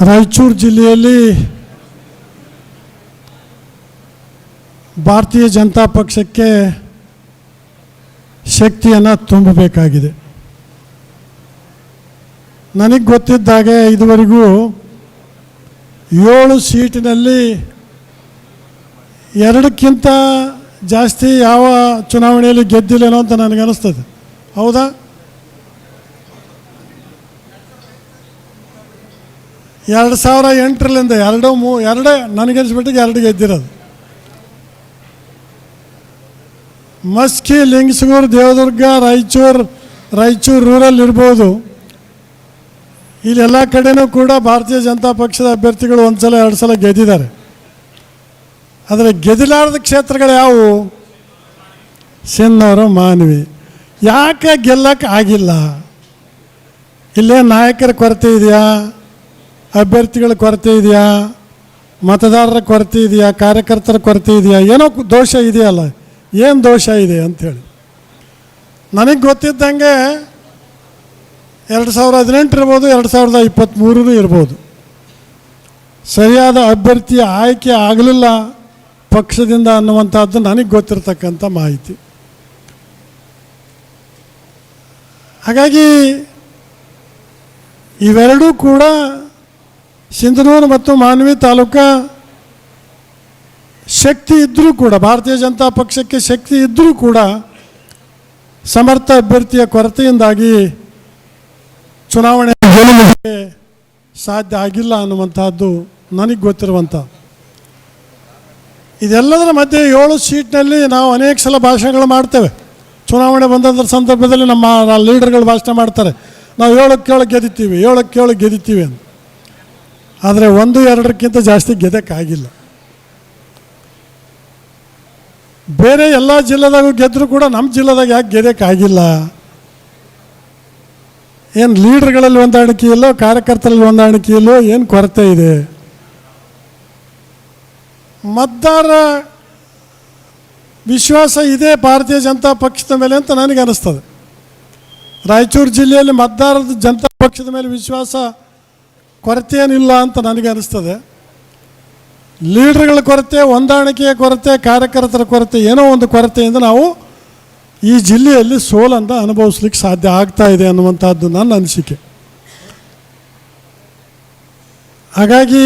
ರಾಯಚೂರು ಜಿಲ್ಲೆಯಲ್ಲಿ ಭಾರತೀಯ ಜನತಾ ಪಕ್ಷಕ್ಕೆ ಶಕ್ತಿಯನ್ನು ತುಂಬಬೇಕಾಗಿದೆ. ನನಗೆ ಗೊತ್ತಿದ್ದಾಗೆ ಇದುವರೆಗೂ ಏಳು ಸೀಟಿನಲ್ಲಿ ಎರಡಕ್ಕಿಂತ ಜಾಸ್ತಿ ಯಾವ ಚುನಾವಣೆಯಲ್ಲಿ ಗೆದ್ದಿಲ್ಲೇನೋ ಅಂತ ನನಗನ್ನಿಸ್ತದೆ. ಹೌದಾ? ಎರಡು ಸಾವಿರ ಎಂಟರಲ್ಲಿಂದ ಎರಡು ಮೂ, ಎರಡೇ ನನಗನ್ಸ್ಬಿಟ್ಟಿಗೆ ಎರಡು ಗೆದ್ದಿರೋದು. ಮಸ್ಕಿ, ಲಿಂಗಸೂರು, ದೇವದುರ್ಗ, ರಾಯಚೂರು ರಾಯಚೂರು ರೂರಲ್ ಇರ್ಬೋದು. ಇಲ್ಲೆಲ್ಲ ಕಡೆನೂ ಕೂಡ ಭಾರತೀಯ ಜನತಾ ಪಕ್ಷದ ಅಭ್ಯರ್ಥಿಗಳು ಒಂದು ಸಲ ಎರಡು ಸಲ ಗೆದ್ದಿದ್ದಾರೆ. ಆದರೆ ಗೆದ್ದಲಾರದ ಕ್ಷೇತ್ರಗಳು ಯಾವುವು? ಸಿನ್ನವರು ಮಾನವಿ. ಯಾಕೆ ಗೆಲ್ಲಕ್ಕೆ ಆಗಿಲ್ಲ? ಇಲ್ಲೇ ನಾಯಕರ ಕೊರತೆ ಇದೆಯಾ? ಅಭ್ಯರ್ಥಿಗಳ ಕೊರತೆ ಇದೆಯಾ? ಮತದಾರರ ಕೊರತೆ ಇದೆಯಾ? ಕಾರ್ಯಕರ್ತರ ಕೊರತೆ ಇದೆಯಾ? ಏನೋ ದೋಷ ಇದೆಯಲ್ಲ. ಏನು ದೋಷ ಇದೆ ಅಂಥೇಳಿ ನನಗೆ ಗೊತ್ತಿದ್ದಂಗೆ ಎರಡು ಸಾವಿರದ ಹದಿನೆಂಟು ಇರ್ಬೋದು, ಎರಡು ಸಾವಿರದ ಇಪ್ಪತ್ತ್ಮೂರೂ ಇರ್ಬೋದು. ಸರಿಯಾದ ಅಭ್ಯರ್ಥಿ ಆಯ್ಕೆ ಆಗಲಿಲ್ಲ ಪಕ್ಷದಿಂದ ಅನ್ನುವಂಥದ್ದು ನನಗೆ ಗೊತ್ತಿರತಕ್ಕಂಥ ಮಾಹಿತಿ. ಹಾಗಾಗಿ ಇವೆರಡೂ ಕೂಡ ಸಿಂಧನೂರು ಮತ್ತು ಮಾನ್ವಿ ತಾಲೂಕ ಶಕ್ತಿ ಇದ್ದರೂ ಕೂಡ, ಭಾರತೀಯ ಜನತಾ ಪಕ್ಷಕ್ಕೆ ಶಕ್ತಿ ಇದ್ದರೂ ಕೂಡ ಸಮರ್ಥ ಅಭ್ಯರ್ಥಿಯ ಕೊರತೆಯಿಂದಾಗಿ ಚುನಾವಣೆ ಗೆಲ್ಲಲಿಕ್ಕೆ ಸಾಧ್ಯ ಆಗಿಲ್ಲ ಅನ್ನುವಂಥದ್ದು ನನಗೆ ಗೊತ್ತಿರುವಂಥ. ಇದೆಲ್ಲದರ ಮಧ್ಯೆ ಏಳು ಸೀಟ್ನಲ್ಲಿ ನಾವು ಅನೇಕ ಸಲ ಭಾಷಣಗಳು ಮಾಡ್ತೇವೆ. ಚುನಾವಣೆ ಬಂದಂಥ ಸಂದರ್ಭದಲ್ಲಿ ನಮ್ಮ ಲೀಡರ್ಗಳು ಭಾಷಣ ಮಾಡ್ತಾರೆ. ನಾವು ಏಳಕ್ಕೆ ಏಳು ಗೆದ್ದಿತ್ತೀವಿ ಏಳಕ್ಕೆ ಏಳು ಗೆದ್ದಿತ್ತೀವಿ ಅಂತ. ಆದರೆ ಒಂದು ಎರಡಕ್ಕಿಂತ ಜಾಸ್ತಿ ಗೆದ್ದಕ್ಕಾಗಿಲ್ಲ. ಬೇರೆ ಎಲ್ಲ ಜಿಲ್ಲೆದಾಗೂ ಗೆದ್ದರೂ ಕೂಡ ನಮ್ಮ ಜಿಲ್ಲೆದಾಗ ಯಾಕೆ ಗೆದ್ದಕ್ಕಾಗಿಲ್ಲ? ಏನು ಲೀಡರ್ಗಳಲ್ಲಿ ಹೊಂದಾಣಿಕೆ ಇಲ್ಲೋ, ಕಾರ್ಯಕರ್ತರಲ್ಲಿ ಹೊಂದಾಣಿಕೆ ಇಲ್ಲೋ, ಏನು ಕೊರತೆ ಇದೆ? ಮತದಾರ ವಿಶ್ವಾಸ ಇದೆ ಭಾರತೀಯ ಜನತಾ ಪಕ್ಷದ ಮೇಲೆ ಅಂತ ನನಗೆ ಅನಿಸ್ತದೆ ರಾಯಚೂರು ಜಿಲ್ಲೆಯಲ್ಲಿ ಮತದಾರದ ಜನತಾ ಪಕ್ಷದ ಮೇಲೆ ವಿಶ್ವಾಸ ಕೊರತೆ ಏನಿಲ್ಲ ಅಂತ ನನಗೆ ಅನಿಸ್ತದೆ. ಲೀಡರ್ಗಳ ಕೊರತೆ, ಹೊಂದಾಣಿಕೆಯ ಕೊರತೆ, ಕಾರ್ಯಕರ್ತರ ಕೊರತೆ ಏನೋ ಒಂದು ಕೊರತೆಯಿಂದ ನಾವು ಈ ಜಿಲ್ಲೆಯಲ್ಲಿ ಸೋಲನ್ನು ಅನುಭವಿಸ್ಲಿಕ್ಕೆ ಸಾಧ್ಯ ಆಗ್ತಾ ಇದೆ ಅನ್ನುವಂಥದ್ದು ನನ್ನ ಅನಿಸಿಕೆ. ಹಾಗಾಗಿ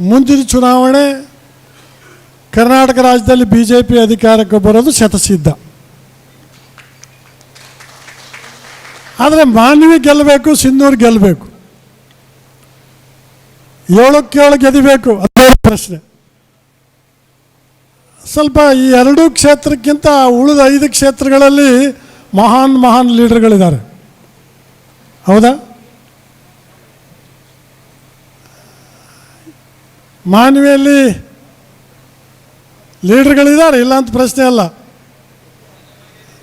ಮುಂದಿನ ಚುನಾವಣೆ ಕರ್ನಾಟಕ ರಾಜ್ಯದಲ್ಲಿ ಬಿ ಜೆ ಪಿ ಅಧಿಕಾರಕ್ಕೆ ಬರೋದು ಶತಸಿದ್ಧ. ಆದರೆ ಮಾನವಿ ಗೆಲ್ಲಬೇಕು ಸಿಂಧೂರು ಗೆಲ್ಲಬೇಕು. ಏಳಕ್ಕೆ ಏಳು ಗೆದಿಬೇಕು ಅದೇ ಪ್ರಶ್ನೆ. ಸ್ವಲ್ಪ ಈ ಎರಡೂ ಕ್ಷೇತ್ರಕ್ಕಿಂತ ಉಳಿದ ಐದು ಕ್ಷೇತ್ರಗಳಲ್ಲಿ ಮಹಾನ್ ಮಹಾನ್ ಲೀಡರ್ಗಳಿದ್ದಾರೆ. ಹೌದಾ? ಮಾನವಿಯಲ್ಲಿ ಲೀಡರ್ಗಳಿದ್ದಾರೆ, ಇಲ್ಲ ಅಂತ ಪ್ರಶ್ನೆ ಅಲ್ಲ.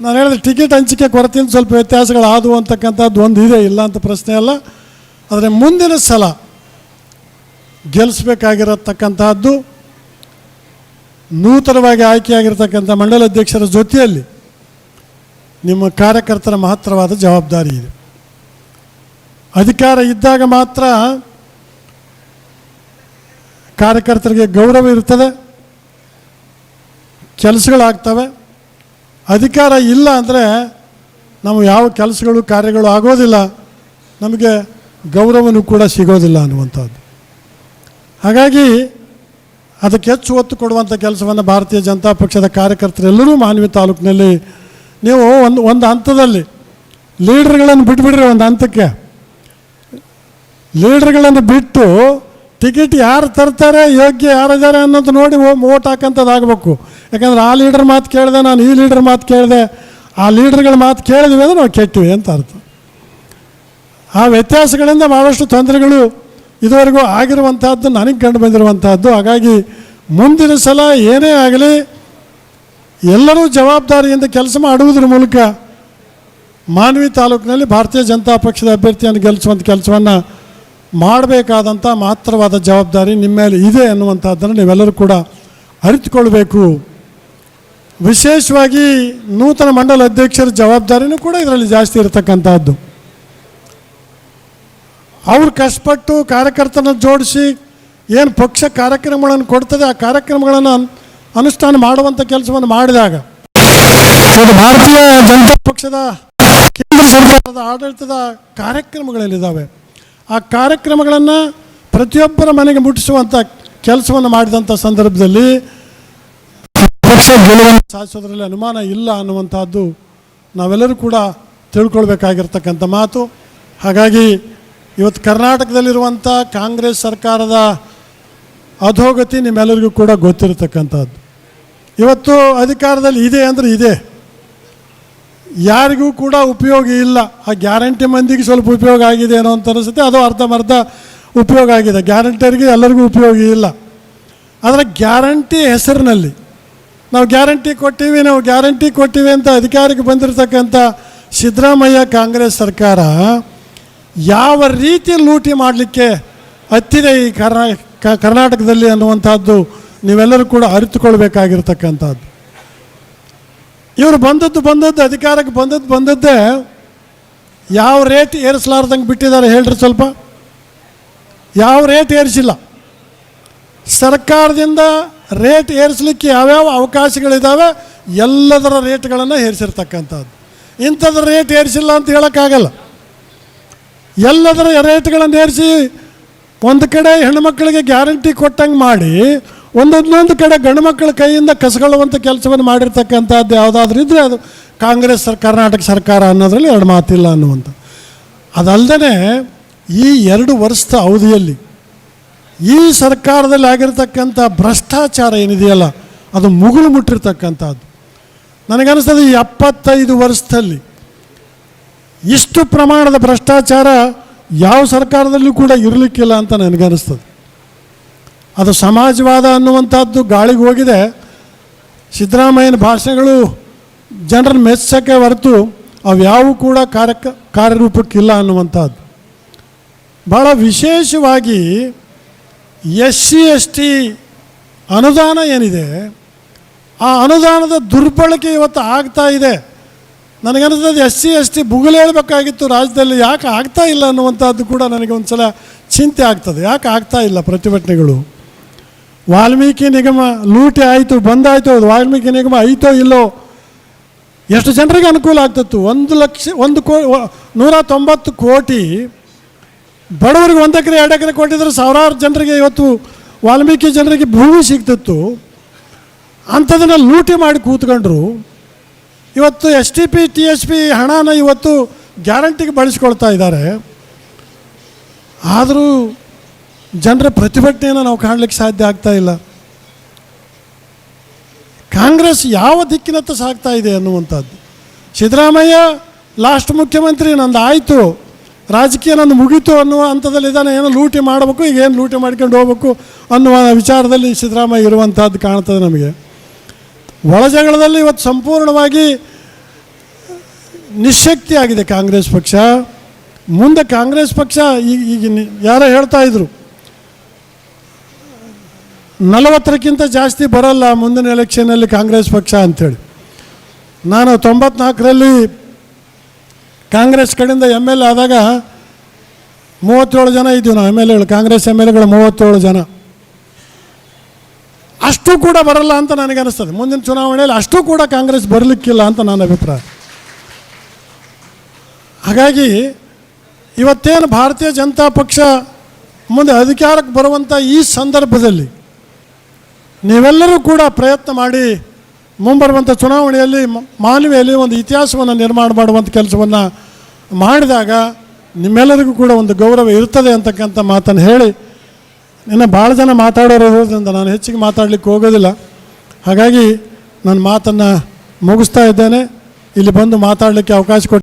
ನಾನು ಹೇಳಿದೆ, ಟಿಕೆಟ್ ಹಂಚಿಕೆ ಕೊರತೆಯಿಂದ ಸ್ವಲ್ಪ ವ್ಯತ್ಯಾಸಗಳು ಆದವು ಅಂತಕ್ಕಂಥದ್ದು ಒಂದು ಇದೆ ಇಲ್ಲ ಅಂತ ಪ್ರಶ್ನೆ ಅಲ್ಲ. ಆದರೆ ಮುಂದಿನ ಸಲ ಗೆಲ್ಲಿಸ್ಬೇಕಾಗಿರತಕ್ಕಂತಹದ್ದು ನೂತನವಾಗಿ ಆಯ್ಕೆಯಾಗಿರ್ತಕ್ಕಂಥ ಮಂಡಲಾಧ್ಯಕ್ಷರ ಜೊತೆಯಲ್ಲಿ ನಿಮ್ಮ ಕಾರ್ಯಕರ್ತರ ಮಹತ್ತರವಾದ ಜವಾಬ್ದಾರಿ ಇದೆ. ಅಧಿಕಾರ ಇದ್ದಾಗ ಮಾತ್ರ ಕಾರ್ಯಕರ್ತರಿಗೆ ಗೌರವ ಇರ್ತದೆ, ಕೆಲಸಗಳಾಗ್ತವೆ. ಅಧಿಕಾರ ಇಲ್ಲ ಅಂದರೆ ನಾವು ಯಾವ ಕೆಲಸಗಳು ಕಾರ್ಯಗಳು ಆಗೋದಿಲ್ಲ, ನಮಗೆ ಗೌರವನೂ ಕೂಡ ಸಿಗೋದಿಲ್ಲ ಅನ್ನುವಂಥದ್ದು. ಹಾಗಾಗಿ ಅದಕ್ಕೆ ಹೆಚ್ಚು ಒತ್ತು ಕೊಡುವಂಥ ಕೆಲಸವನ್ನು ಭಾರತೀಯ ಜನತಾ ಪಕ್ಷದ ಕಾರ್ಯಕರ್ತರೆಲ್ಲರೂ ಮಾನವಿ ತಾಲೂಕಿನಲ್ಲಿ ನೀವು ಒಂದು ಒಂದು ಹಂತದಲ್ಲಿ ಲೀಡ್ರ್ಗಳನ್ನು ಬಿಟ್ಬಿಡ್ರಿ ಒಂದು ಹಂತಕ್ಕೆ. ಲೀಡ್ರ್ಗಳನ್ನು ಬಿಟ್ಟು ಟಿಕೆಟ್ ಯಾರು ತರ್ತಾರೆ, ಯೋಗ್ಯ ಯಾರಿದ್ದಾರೆ ಅನ್ನೋದು ನೋಡಿ ಓಟ್ ಹಾಕಂಥದ್ದು ಆಗಬೇಕು. ಯಾಕಂದ್ರೆ ಆ ಲೀಡರ್ ಮಾತು ಕೇಳಿದೆ, ನಾನು ಈ ಲೀಡರ್ ಮಾತು ಕೇಳಿದೆ, ಆ ಲೀಡರ್ಗಳ ಮಾತು ಕೇಳಿದ್ವಿ ಅಂದರೆ ನಾವು ಕೆಟ್ಟಿವಿ ಅಂತ ಅರ್ಥ. ಆ ವ್ಯತ್ಯಾಸಗಳಿಂದ ಭಾಳಷ್ಟು ತೊಂದರೆಗಳು ಇದುವರೆಗೂ ಆಗಿರುವಂತಹದ್ದು, ನನಗೆ ಕಂಡು ಬಂದಿರುವಂತಹದ್ದು. ಹಾಗಾಗಿ ಮುಂದಿನ ಸಲ ಏನೇ ಆಗಲಿ, ಎಲ್ಲರೂ ಜವಾಬ್ದಾರಿಯಿಂದ ಕೆಲಸ ಮಾಡುವುದರ ಮೂಲಕ ಮಾನವಿ ತಾಲೂಕಿನಲ್ಲಿ ಭಾರತೀಯ ಜನತಾ ಪಕ್ಷದ ಅಭ್ಯರ್ಥಿಯನ್ನು ಗೆಲ್ಲಿಸುವಂಥ ಕೆಲಸವನ್ನು ಮಾಡಬೇಕಾದಂಥ ಮಹತ್ತರವಾದ ಜವಾಬ್ದಾರಿ ನಿಮ್ಮ ಮೇಲೆ ಇದೆ ಅನ್ನುವಂಥದ್ದನ್ನು ನೀವೆಲ್ಲರೂ ಕೂಡ ಅರಿತುಕೊಳ್ಬೇಕು. ವಿಶೇಷವಾಗಿ ನೂತನ ಮಂಡಲ ಅಧ್ಯಕ್ಷರ ಜವಾಬ್ದಾರಿನೂ ಕೂಡ ಇದರಲ್ಲಿ ಜಾಸ್ತಿ ಇರತಕ್ಕಂಥದ್ದು ಅವ್ರು ಕಷ್ಟಪಟ್ಟು ಕಾರ್ಯಕರ್ತನ ಜೋಡಿಸಿ ಏನು ಪಕ್ಷ ಕಾರ್ಯಕ್ರಮಗಳನ್ನು ಕೊಡ್ತದೆ ಆ ಕಾರ್ಯಕ್ರಮಗಳನ್ನು ಅನುಷ್ಠಾನ ಮಾಡುವಂಥ ಕೆಲಸವನ್ನು ಮಾಡಿದಾಗ ಒಂದು ಭಾರತೀಯ ಜನತಾ ಪಕ್ಷದ, ಕೇಂದ್ರ ಸರ್ಕಾರದ ಆಡಳಿತದ ಕಾರ್ಯಕ್ರಮಗಳಲ್ಲಿದ್ದಾವೆ. ಆ ಕಾರ್ಯಕ್ರಮಗಳನ್ನು ಪ್ರತಿಯೊಬ್ಬರ ಮನೆಗೆ ಮುಟ್ಟಿಸುವಂಥ ಕೆಲಸವನ್ನು ಮಾಡಿದಂಥ ಸಂದರ್ಭದಲ್ಲಿ ಪಕ್ಷ ಗೆಲುವನ್ನು ಸಾಧಿಸೋದ್ರಲ್ಲಿ ಅನುಮಾನ ಇಲ್ಲ ಅನ್ನುವಂಥದ್ದು ನಾವೆಲ್ಲರೂ ಕೂಡ ತಿಳ್ಕೊಳ್ಬೇಕಾಗಿರ್ತಕ್ಕಂಥ ಮಾತು. ಹಾಗಾಗಿ ಇವತ್ತು ಕರ್ನಾಟಕದಲ್ಲಿರುವಂಥ ಕಾಂಗ್ರೆಸ್ ಸರ್ಕಾರದ ಅಧೋಗತಿ ನಿಮ್ಮೆಲ್ಲರಿಗೂ ಕೂಡ ಗೊತ್ತಿರತಕ್ಕಂಥದ್ದು. ಇವತ್ತು ಅಧಿಕಾರದಲ್ಲಿ ಇದೆ ಅಂದರೆ ಇದೆ. ಯಾರಿಗೂ ಕೂಡ ಉಪಯೋಗ ಇಲ್ಲ. ಆ ಗ್ಯಾರಂಟಿ ಮಂದಿಗೆ ಸ್ವಲ್ಪ ಉಪಯೋಗ ಆಗಿದೆ ಏನೋ ಅಂತ ಅನಿಸುತ್ತೆ. ಅದು ಅರ್ಧಮರ್ಧ ಉಪಯೋಗ ಆಗಿದೆ. ಗ್ಯಾರಂಟಿಯರಿಗೆ ಎಲ್ಲರಿಗೂ ಉಪಯೋಗ ಇಲ್ಲ. ಆದರೆ ಗ್ಯಾರಂಟಿ ಹೆಸರಿನಲ್ಲಿ ನಾವು ಗ್ಯಾರಂಟಿ ಕೊಟ್ಟಿವಿ, ನಾವು ಗ್ಯಾರಂಟಿ ಕೊಟ್ಟಿವಿ ಅಂತ ಅಧಿಕಾರಕ್ಕೆ ಬಂದಿರತಕ್ಕಂಥ ಸಿದ್ದರಾಮಯ್ಯ ಕಾಂಗ್ರೆಸ್ ಸರ್ಕಾರ ಯಾವ ರೀತಿ ಲೂಟಿ ಮಾಡಲಿಕ್ಕೆ ಹತ್ತಿದೆ ಈ ಕರ್ನಾ ಕರ್ನಾಟಕದಲ್ಲಿ ಅನ್ನುವಂಥದ್ದು ನೀವೆಲ್ಲರೂ ಕೂಡ ಅರಿತುಕೊಳ್ಬೇಕಾಗಿರ್ತಕ್ಕಂಥದ್ದು. ಇವರು ಬಂದದ್ದು ಬಂದದ್ದು, ಅಧಿಕಾರಕ್ಕೆ ಬಂದದ್ದು ಬಂದದ್ದೇ ಯಾವ ರೇಟ್ ಏರಿಸಲಾರ್ದಂಗೆ ಬಿಟ್ಟಿದ್ದಾರೆ ಹೇಳ್ರಿ ಸ್ವಲ್ಪ. ಯಾವ ರೇಟ್ ಏರಿಸಿಲ್ಲ. ಸರ್ಕಾರದಿಂದ ರೇಟ್ ಏರಿಸಲಿಕ್ಕೆ ಯಾವ್ಯಾವ ಅವಕಾಶಗಳಿದ್ದಾವೆ ಎಲ್ಲದರ ರೇಟ್ಗಳನ್ನು ಏರಿಸಿರ್ತಕ್ಕಂಥದ್ದು. ಇಂಥದ್ರ ರೇಟ್ ಏರಿಸಿಲ್ಲ ಅಂತ ಹೇಳೋಕ್ಕಾಗಲ್ಲ. ಎಲ್ಲದರ ರೇಟ್ಗಳನ್ನು ಏರಿಸಿ ಒಂದು ಕಡೆ ಹೆಣ್ಣುಮಕ್ಕಳಿಗೆ ಗ್ಯಾರಂಟಿ ಕೊಟ್ಟಂಗೆ ಮಾಡಿ ಒಂದೊಂದೊಂದು ಕಡೆ ಗಂಡು ಮಕ್ಕಳ ಕೈಯಿಂದ ಕಸಗೊಳ್ಳುವಂಥ ಕೆಲಸವನ್ನು ಮಾಡಿರ್ತಕ್ಕಂಥದ್ದು ಯಾವುದಾದ್ರೂ ಇದ್ದರೆ ಅದು ಕಾಂಗ್ರೆಸ್ ಸರ್, ಕರ್ನಾಟಕ ಸರ್ಕಾರ ಅನ್ನೋದ್ರಲ್ಲಿ ಎರಡು ಮಾತಿಲ್ಲ ಅನ್ನುವಂಥ ಅದಲ್ಲದೆ ಈ ಎರಡು ವರ್ಷದ ಅವಧಿಯಲ್ಲಿ ಈ ಸರ್ಕಾರದಲ್ಲಿ ಆಗಿರತಕ್ಕಂಥ ಭ್ರಷ್ಟಾಚಾರ ಏನಿದೆಯಲ್ಲ, ಅದು ಮುಗುಳು ಮುಟ್ಟಿರ್ತಕ್ಕಂಥದ್ದು. ನನಗನ್ನಿಸ್ತದೆ ಈ ಎಪ್ಪತ್ತೈದು ವರ್ಷದಲ್ಲಿ ಇಷ್ಟು ಪ್ರಮಾಣದ ಭ್ರಷ್ಟಾಚಾರ ಯಾವ ಸರ್ಕಾರದಲ್ಲೂ ಕೂಡ ಇರಲಿಕ್ಕಿಲ್ಲ ಅಂತ ನನಗನ್ನಿಸ್ತದೆ. ಅದು ಸಮಾಜವಾದ ಅನ್ನುವಂಥದ್ದು ಗಾಳಿಗೆ ಹೋಗಿದೆ. ಸಿದ್ದರಾಮಯ್ಯನ ಭಾಷೆಗಳು ಜನರ ಮೆಚ್ಚಕ್ಕೆ ಹೊರತು ಅವ್ಯಾವು ಕೂಡ ಕಾರ್ಯಕ, ಕಾರ್ಯರೂಪಕ್ಕಿಲ್ಲ ಅನ್ನುವಂಥದ್ದು. ಭಾಳ ವಿಶೇಷವಾಗಿ ಎಸ್ ಸಿ, ಎಸ್ ಟಿ ಅನುದಾನ ಏನಿದೆ, ಆ ಅನುದಾನದ ದುರ್ಬಳಕೆ ಇವತ್ತು ಆಗ್ತಾ ಇದೆ. ನನಗನ್ನಿಸ್ತದೆ, ಎಸ್ ಸಿ, ಎಸ್ ಟಿ ಬುಗುಲು ಹೇಳಬೇಕಾಗಿತ್ತು, ರಾಜ್ಯದಲ್ಲಿ ಯಾಕೆ ಆಗ್ತಾ ಇಲ್ಲ ಅನ್ನುವಂಥದ್ದು ಕೂಡ ನನಗೆ ಒಂದು ಸಲ ಚಿಂತೆ ಆಗ್ತದೆ. ಯಾಕೆ ಆಗ್ತಾ ಇಲ್ಲ ಪ್ರತಿಭಟನೆಗಳು? ವಾಲ್ಮೀಕಿ ನಿಗಮ ಲೂಟಿ ಆಯಿತು, ಬಂದಾಯಿತು, ಅದು ವಾಲ್ಮೀಕಿ ನಿಗಮ ಆಯಿತೋ ಇಲ್ಲೋ? ಎಷ್ಟು ಜನರಿಗೆ ಅನುಕೂಲ ಆಗ್ತಿತ್ತು? ಒಂದು ಲಕ್ಷ, ಒಂದು ಕೋ ನೂರ ತೊಂಬತ್ತು ಕೋಟಿ ಬಡವರಿಗೆ ಒಂದು ಎಕರೆ, ಎರಡು ಎಕರೆ ಕೊಟ್ಟಿದ್ರೆ ಸಾವಿರಾರು ಜನರಿಗೆ ಇವತ್ತು ವಾಲ್ಮೀಕಿ ಜನರಿಗೆ ಭೂಮಿ ಸಿಗ್ತಿತ್ತು. ಅಂಥದನ್ನು ಲೂಟಿ ಮಾಡಿ ಕೂತ್ಕೊಂಡ್ರು. ಇವತ್ತು S T P T S P ಹಣನ ಇವತ್ತು ಗ್ಯಾರಂಟಿಗೆ ಬಳಸ್ಕೊಳ್ತಾ ಇದ್ದಾರೆ. ಆದರೂ ಜನರ ಪ್ರತಿಭಟನೆಯನ್ನು ನಾವು ಕಾಣಲಿಕ್ಕೆ ಸಾಧ್ಯ ಆಗ್ತಾ ಇಲ್ಲ. ಕಾಂಗ್ರೆಸ್ ಯಾವ ದಿಕ್ಕಿನತ್ತ ಸಾಗ್ತಾ ಇದೆ ಅನ್ನುವಂಥದ್ದು. ಸಿದ್ದರಾಮಯ್ಯ, ಲಾಸ್ಟ್ ಮುಖ್ಯಮಂತ್ರಿ, ನಂದು ಆಯಿತು. ರಾಜಕೀಯ ನಂದು ಮುಗೀತು ಅನ್ನುವ ಹಂತದಲ್ಲಿ ಇದ್ದಾನೆ. ಏನೋ ಲೂಟಿ ಮಾಡಬೇಕು, ಈಗ ಏನು ಲೂಟಿ ಮಾಡ್ಕೊಂಡು ಹೋಗ್ಬೇಕು ಅನ್ನುವ ವಿಚಾರದಲ್ಲಿ ಸಿದ್ದರಾಮಯ್ಯ ಇರುವಂಥದ್ದು ಕಾಣ್ತದೆ ನಮಗೆ. ಒಳಜಗಳದಲ್ಲಿ ಇವತ್ತು ಸಂಪೂರ್ಣವಾಗಿ ನಿಶಕ್ತಿ ಆಗಿದೆ ಕಾಂಗ್ರೆಸ್ ಪಕ್ಷ. ಮುಂದೆ ಕಾಂಗ್ರೆಸ್ ಪಕ್ಷ ಈಗ ಈಗ ಯಾರೋ ಹೇಳ್ತಾ ಇದ್ರು, ನಲವತ್ತರಕ್ಕಿಂತ ಜಾಸ್ತಿ ಬರಲ್ಲ ಮುಂದಿನ ಎಲೆಕ್ಷನಲ್ಲಿ ಕಾಂಗ್ರೆಸ್ ಪಕ್ಷ ಅಂಥೇಳಿ. ನಾನು ತೊಂಬತ್ನಾಲ್ಕರಲ್ಲಿ ಕಾಂಗ್ರೆಸ್ ಕಡೆಯಿಂದ ಎಂ ಎಲ್ ಎ ಆದಾಗ ಮೂವತ್ತೇಳು ಜನ ಇದ್ದೀವಿ ನಾವು, ಎಂ ಎಲ್ ಎಗಳು, ಕಾಂಗ್ರೆಸ್ ಎಂ ಎಲ್ ಎಗಳು ಮೂವತ್ತೇಳು ಜನ. ಅಷ್ಟು ಕೂಡ ಬರಲ್ಲ ಅಂತ ನನಗೆ ಅನಿಸ್ತದೆ. ಮುಂದಿನ ಚುನಾವಣೆಯಲ್ಲಿ ಅಷ್ಟು ಕೂಡ ಕಾಂಗ್ರೆಸ್ ಬರಲಿಕ್ಕಿಲ್ಲ ಅಂತ ನನ್ನ ಅಭಿಪ್ರಾಯ. ಹಾಗಾಗಿ ಇವತ್ತೇನು ಭಾರತೀಯ ಜನತಾ ಪಕ್ಷ ಮುಂದೆ ಅಧಿಕಾರಕ್ಕೆ ಬರುವಂಥ ಈ ಸಂದರ್ಭದಲ್ಲಿ ನೀವೆಲ್ಲರೂ ಕೂಡ ಪ್ರಯತ್ನ ಮಾಡಿ ಮುಂಬರುವಂಥ ಚುನಾವಣೆಯಲ್ಲಿ ಮಾನವಿಯಲ್ಲಿ ಒಂದು ಇತಿಹಾಸವನ್ನು ನಿರ್ಮಾಣ ಮಾಡುವಂಥ ಕೆಲಸವನ್ನು ಮಾಡಿದಾಗ ನಿಮ್ಮೆಲ್ಲರಿಗೂ ಕೂಡ ಒಂದು ಗೌರವ ಇರ್ತದೆ ಅಂತಕ್ಕಂಥ ಮಾತನ್ನು ಹೇಳಿ ಇನ್ನು ಭಾಳ ಜನ ಮಾತಾಡೋರು ಇರೋದ್ರಿಂದ ನಾನು ಹೆಚ್ಚಿಗೆ ಮಾತಾಡಲಿಕ್ಕೆ ಹೋಗೋದಿಲ್ಲ. ಹಾಗಾಗಿ ನನ್ನ ಮಾತನ್ನು ಮುಗಿಸ್ತಾ ಇದ್ದೇನೆ. ಇಲ್ಲಿ ಬಂದು ಮಾತಾಡಲಿಕ್ಕೆ ಅವಕಾಶ ಕೊಟ್ಟು